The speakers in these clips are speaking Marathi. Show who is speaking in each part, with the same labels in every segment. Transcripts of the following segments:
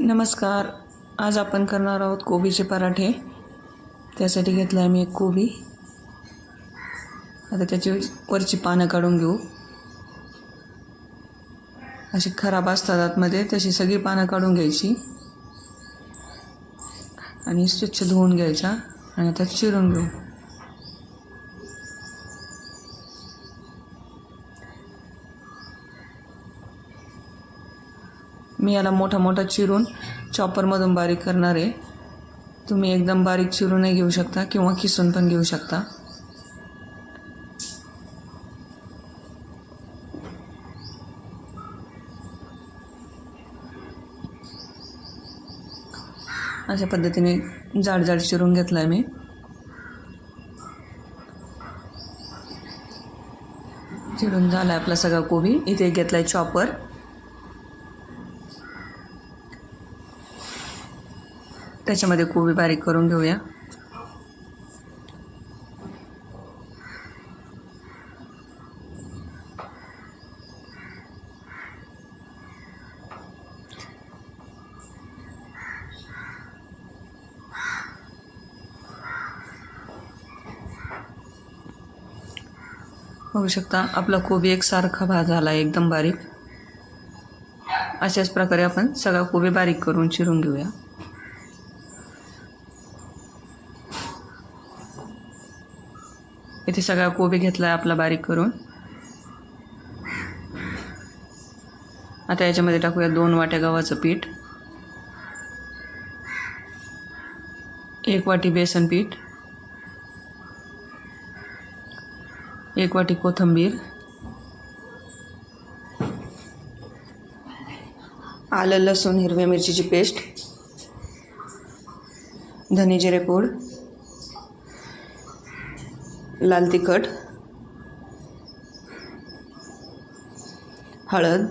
Speaker 1: नमस्कार. आज आपण करणार आहोत कोबीचे पराठे. त्यासाठी घेतलं आहे मी एक कोबी. आता त्याची वरची पानं काढून घेऊ. अशी खराब असतात आतमध्ये तशी सगळी पानं काढून घ्यायची. आणि स्वच्छ धुवून घ्यायचा आणि आता चिरून घेऊ. मी याला मोठा मोठा चिरून चॉपरमधून बारीक करणार आहे. तुम्ही एकदम बारीक चिरूनही घेऊ शकता किंवा किसून पण घेऊ शकता. अशा पद्धतीने जाड जाड चिरून घेतला आहे मी. चिरून झाला आहे आपला सगळा कोबी. इथे घेतला आहे चॉपर त्याच्यामध्ये कोबी बारीक करून घेऊया. बघू शकता आपला कोबी एकसारखा भा झाला आहे एकदम बारीक. अशाच प्रकारे आपण सगळा कोबी बारीक करून चिरून घेऊया. इथे सगळा कोबी घेतला आहे आपला बारीक करून. आता याच्यामध्ये टाकूया दोन वाट्या गव्हाचं पीठ. एक वाटी बेसन पीठ. एक वाटी कोथिंबीर. आलं लसूण हिरव्या मिरचीची पेस्ट. धने जिरे पूड. लाल तिखट हळद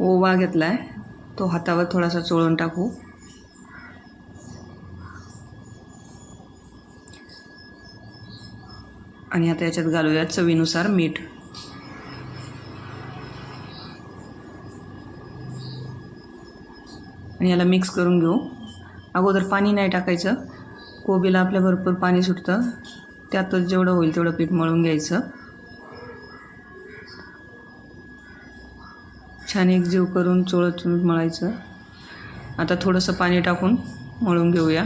Speaker 1: ओवा घेतला आहे तो हातावर थोडासा चोळून टाकू. आणि आता याच्यात घालूया चवीनुसार मीठ. आणि याला मिक्स करून घेऊ. अगोदर पाणी नाही टाकायचं. कोबीला आपल्या भरपूर पाणी सुटतं. त्यातच जेवढं होईल तेवढं पीठ मळून घ्यायचं. छान एक जीव करून चोळत मळायचं. आता थोडंसं पाणी टाकून मळून घेऊया.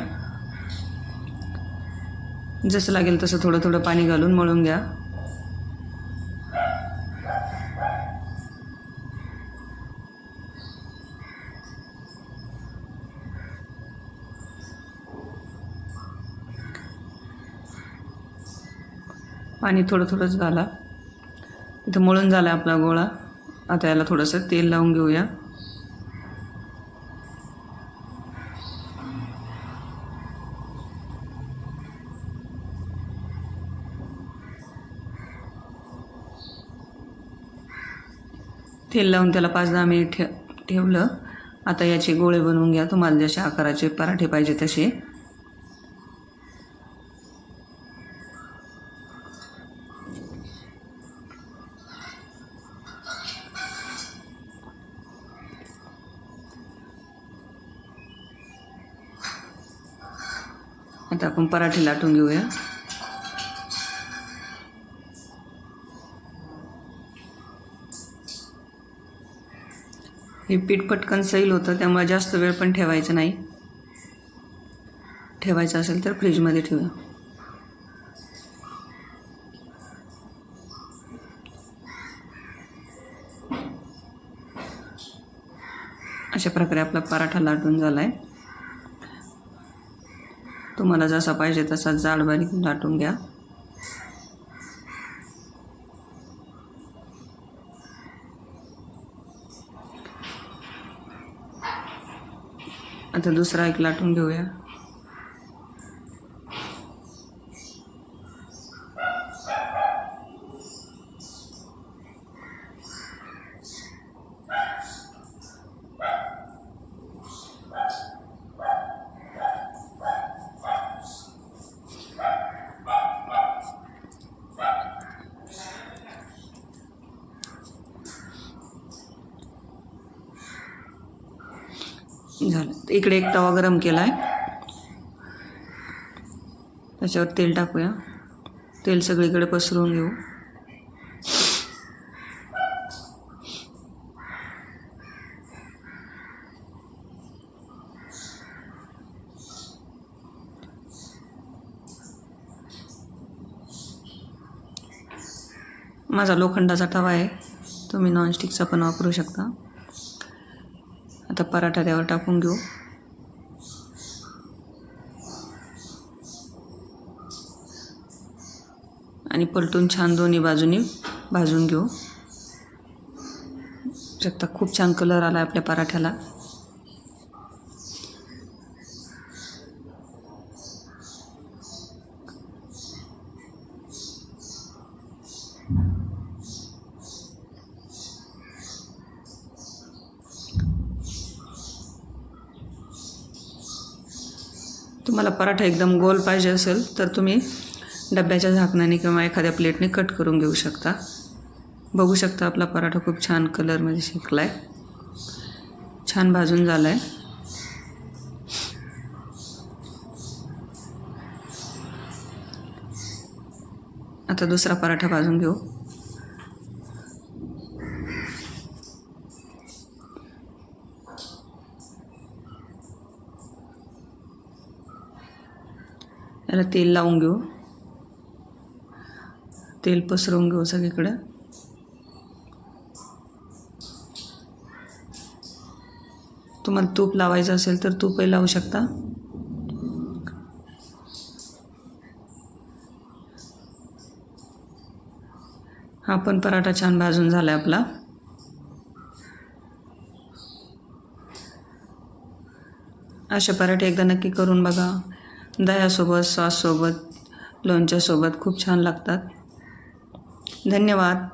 Speaker 1: जसं लागेल तसं थोडं थोडं पाणी घालून मळून घ्या. पाणी थोडं थोडंच घाला. इथं मळून झाला आपला गोळा. आता याला थोडंसं तेल लावून घेऊया. तेल लावून त्याला पाच दहा मिनिट ठे ठेवलं. आता याचे गोळे बनवून घ्या. तुम्हाला जसे आकाराचे पराठे पाहिजे तसे. आता आपण पराठे लाटून घेऊया. हे पीठ पटकन सैल होतं त्यामुळे जास्त वेळ पण ठेवायचं नाही. ठेवायचं असेल तर फ्रीजमध्ये ठेवूया. अशा प्रकारे आपला पराठा लाटून झाला आहे तुम्हाला जसा पाहिजे तसा जाड बारीक लाटून घ्या. आता दुसरा एक लाटून घेऊया. झालं. इकडे एक तवा गरम केला आहे त्याच्यावर तेल टाकूया. तेल सगळीकडे पसरवून घेऊ. माझा लोखंडाचा तवा आहे. तुम्ही नॉनस्टिकचा पण वापरू शकता. आता पराठा त्यावर टाकून घेऊ. आणि पलटून छान दोन्ही बाजूनी भाजून घेऊ. शकता खूप छान कलर आला आपल्या पराठ्याला. तुम्हाला पराठा एकदम गोल पाहिजे असेल तर तुम्ही डब्याच्या झाकणाने किंवा एखाद्या प्लेटने कट करून घेऊ शकता. बघू शकता आपला पराठा खूप छान कलरमध्ये शिकला आहे छान भाजून झाला आहे आता दुसरा पराठा भाजून घेऊ. याला तेल लावून घेऊ. तेल पसरवून घेऊ सगळीकडं. तुम्हाला तूप लावायचं असेल तर तूपही लावू शकता. हा पण पराठा छान भाजून झाला आहे आपला. असे पराठे एकदा नक्की करून बघा. दह्यासोबत सॉससोबत लोणच्यासोबत खूप छान लागतात. धन्यवाद.